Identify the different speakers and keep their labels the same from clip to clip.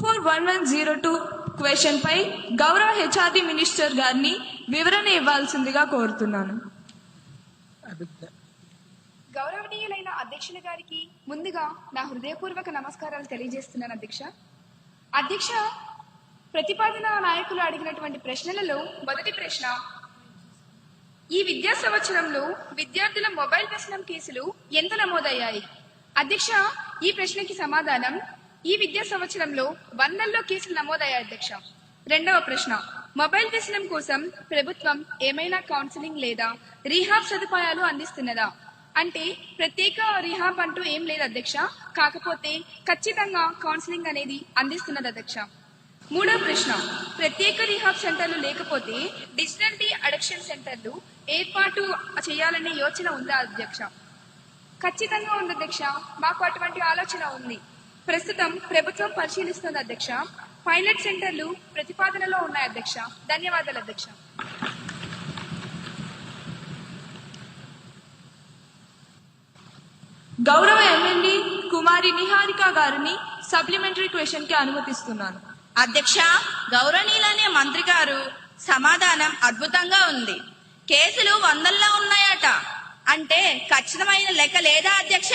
Speaker 1: Four one one zero two question పై గౌరవ HRD minister గారిని వివరణ ఇవ్వాల్సిందిగా కోరుతున్నాను.
Speaker 2: గౌరవనీయులైన అధ్యక్షుల గారికి ముందుగా నా హృదయపూర్వక నమస్కారాలు తెలియజేస్తున్నాను అధ్యక్ష. అధ్యక్ష ప్రతిపాదన నాయకులు అడిగినటువంటి ప్రశ్నలలో మొదటి ప్రశ్న ఈ విద్యా సంవత్సరంలో విద్యార్థుల మొబైల్ వ్యసనం కేసులు ఎంత నమోదయ్యాయి? అధ్యక్ష ఈ ప్రశ్నకి సమాధానం ఈ విద్యా సంవత్సరంలో వందల్లో కేసులు నమోదయ్యాయి అధ్యక్ష. రెండవ ప్రశ్న. మొబైల్ వ్యసనం కోసం ప్రభుత్వం ఏమైనా కౌన్సిలింగ్ లేదా రీహాబ్ సదుపాయాలు అందిస్తున్నదా? అంటే ప్రత్యేక రీహాబ్ అంటూ ఏం లేదు అధ్యక్ష. కాకపోతే ఖచ్చితంగా కౌన్సిలింగ్ అనేది అందిస్తున్నది అధ్యక్ష. మూడో ప్రశ్న. ప్రత్యేక రీహాబ్ సెంటర్లు లేకపోతే డిజిటల్ డి అడక్షన్ సెంటర్లు ఏర్పాటు చేయాలనే యోచన ఉందా అధ్యక్ష? ఖచ్చితంగా ఉంది అధ్యక్ష. మాకు అటువంటి ఆలోచన ఉంది. ప్రస్తుతం ప్రభుత్వం పరిశీలిస్తుంది అధ్యక్ష. పైలట్ సెంటర్లు ప్రతిపాదనలో ఉన్నాయి అధ్యక్ష. ధన్యవాదాలు అధ్యక్ష.
Speaker 1: గౌరవ ఎమ్మెల్యే కుమారి నిహారిక గారిని సప్లిమెంటరీ క్వశ్చన్కి అనుమతిస్తున్నాను.
Speaker 3: అధ్యక్ష గౌరవనీయులనే మంత్రి గారు సమాధానం అద్భుతంగా ఉంది. కేసులు వందల్లో ఉన్నాయట. అంటే ఖచ్చితమైన లెక్క లేదా అధ్యక్ష?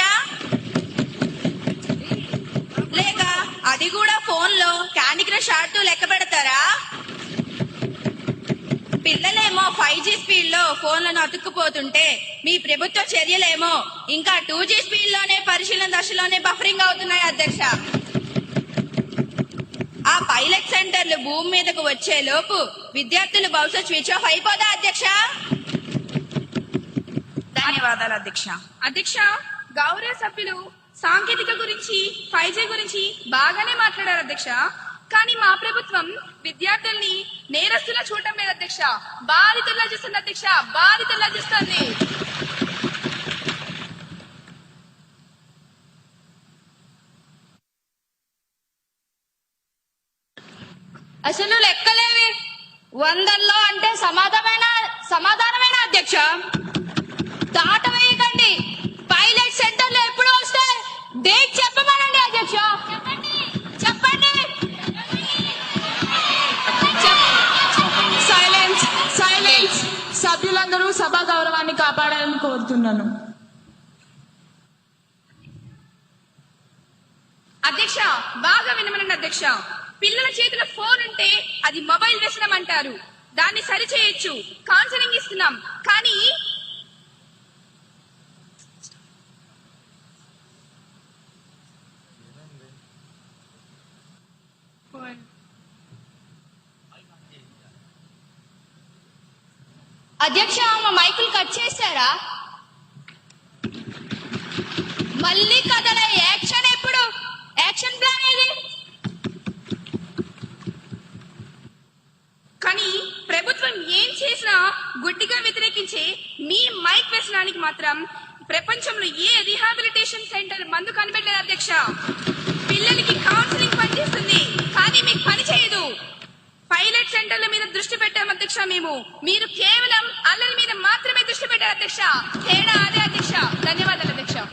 Speaker 3: లేక అది కూడా ఫోన్లో క్యాండీ క్రష్ ఆడుతూ లెక్క పెడతారా? పిల్లలేమో ఫైవ్ జీ స్పీడ్లో ఫోన్లను అతుక్కుపోతుంటే మీ ప్రభుత్వ చర్యలేమో ఇంకా టూ జీ స్పీడ్లోనే పరిశీలన దశలోనే బఫరింగ్ అవుతున్నాయి అధ్యక్ష. ఆ పైలట్ సెంటర్లు భూమి మీదకు వచ్చే లోపు విద్యార్థులు బహుశా స్విచ్ ఆఫ్ అయిపోదా అధ్యక్ష. ధన్యవాదాలు అధ్యక్ష.
Speaker 2: అధ్యక్ష గౌరవ సభ్యులు సాంకేతిక గురించి ఫైవ్ జీ గురించి బాగానే మాట్లాడారు అధ్యక్ష. కానీ మా ప్రభుత్వం విద్యార్థుల్ని నేరస్తులా చూడటం లేదు అధ్యక్ష. బాధితుల్లా చూస్తుంది అధ్యక్ష. బాధితుల్లా చూస్తుంది.
Speaker 3: అసలు లెక్కలేవి. వందల్లో అంటే సమాధానమైన సమాధానమైన అధ్యక్ష.
Speaker 1: సభ్యులందరూ సభా గౌరవాన్ని కాపాడాలని కోరుతున్నాను.
Speaker 2: అధ్యక్ష బాగా వినమనండి అధ్యక్ష. పిల్లల చేతిలో ఫోన్ ఉంటే అది మొబైల్ వ్యసనం అంటారు దాన్ని సరిచేయొచ్చు. కౌన్సిలింగ్ ఇస్తున్నాం. కానీ
Speaker 3: అధ్యక్ష మా మైకులు కట్ చేశారా? మళ్ళీ కథల యాక్షన్ ఎప్పుడు? యాక్షన్ ప్లాన్ ఏది?
Speaker 2: కానీ ప్రభుత్వం ఏం చేసినా గుడ్డిగా వ్యతిరేకించే మీ మైక్ వ్యసనానికి మాత్రం ప్రపంచంలో ఏ రీహాబిలిటేషన్ సెంటర్ మందు కనిపెట్టలేదు అధ్యక్ష. పిల్లలకి కౌన్సిలింగ్ పనిచేస్తుంది కానీ మీకు పని చేయదు. పైలట్ సెంటర్ల మీద దృష్టి పెట్టాము అధ్యక్ష మేము. మీరు కేవలం అల్లరి మీద మాత్రమే దృష్టి పెట్టారు అధ్యక్ష. తేడా అదే అధ్యక్ష. ధన్యవాదాలు అధ్యక్ష.